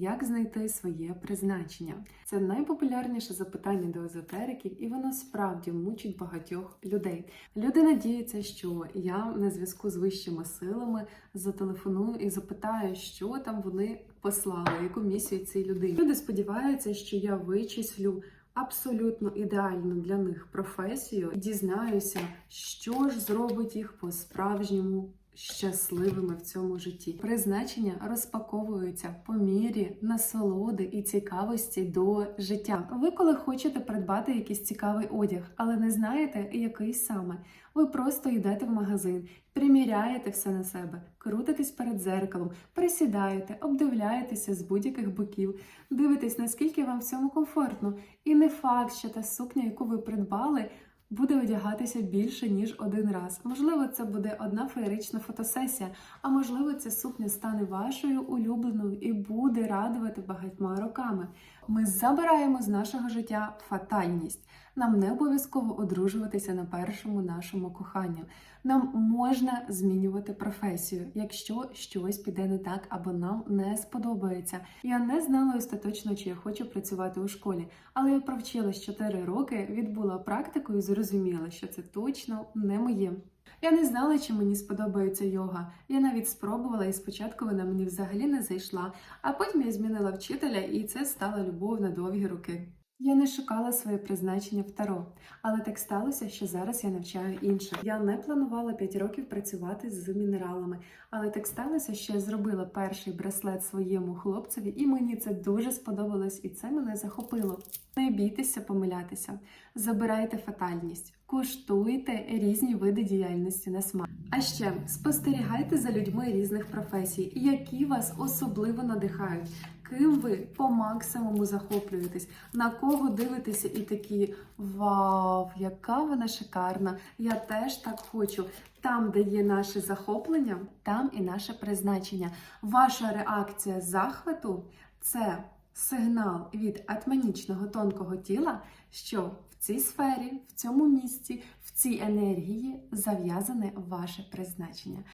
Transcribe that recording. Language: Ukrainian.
Як знайти своє призначення? Це найпопулярніше запитання до езотериків, і воно справді мучить багатьох людей. Люди надіються, що я на зв'язку з вищими силами зателефоную і запитаю, що там вони послали, яку місію цій людині. Люди сподіваються, що я вичислю абсолютно ідеальну для них професію і дізнаюся, що ж зробить їх по-справжньому щасливими в цьому житті. Призначення розпаковуються по мірі насолоди і цікавості до життя. Ви, коли хочете придбати якийсь цікавий одяг, але не знаєте, який саме, ви просто йдете в магазин, приміряєте все на себе, крутитесь перед зеркалом, присідаєте, обдивляєтеся з будь-яких боків, дивитесь, наскільки вам в цьому комфортно. І не факт, що та сукня, яку ви придбали, буде одягатися більше ніж один раз. Можливо, це буде одна феєрична фотосесія, а можливо, ця сукня стане вашою улюбленою і буде радувати багатьма роками. Ми забираємо з нашого життя фатальність. Нам не обов'язково одружуватися на першому нашому коханню. Нам можна змінювати професію, якщо щось піде не так або нам не сподобається. Я не знала остаточно, чи я хочу працювати у школі, але я провчилась 4 роки, відбула практику і зрозуміла, що це точно не моє. Я не знала, чи мені сподобається йога. Я навіть спробувала, і спочатку вона мені взагалі не зайшла, а потім я змінила вчителя, і це стала любов на довгі роки. Я не шукала своє призначення в Таро, але так сталося, що зараз я навчаю інших. Я не планувала 5 років працювати з мінералами, але так сталося, що я зробила перший браслет своєму хлопцеві, і мені це дуже сподобалось, і це мене захопило. Не бійтеся помилятися, забирайте фатальність, куштуйте різні види діяльності на смак. А ще спостерігайте за людьми різних професій, які вас особливо надихають. Ким ви по максимуму захоплюєтесь, на кого дивитеся і такі вау, яка вона шикарна! Я теж так хочу. Там, де є наше захоплення, там і наше призначення. Ваша реакція захвату це сигнал від атманічного тонкого тіла, що в цій сфері, в цьому місці, в цій енергії зав'язане ваше призначення.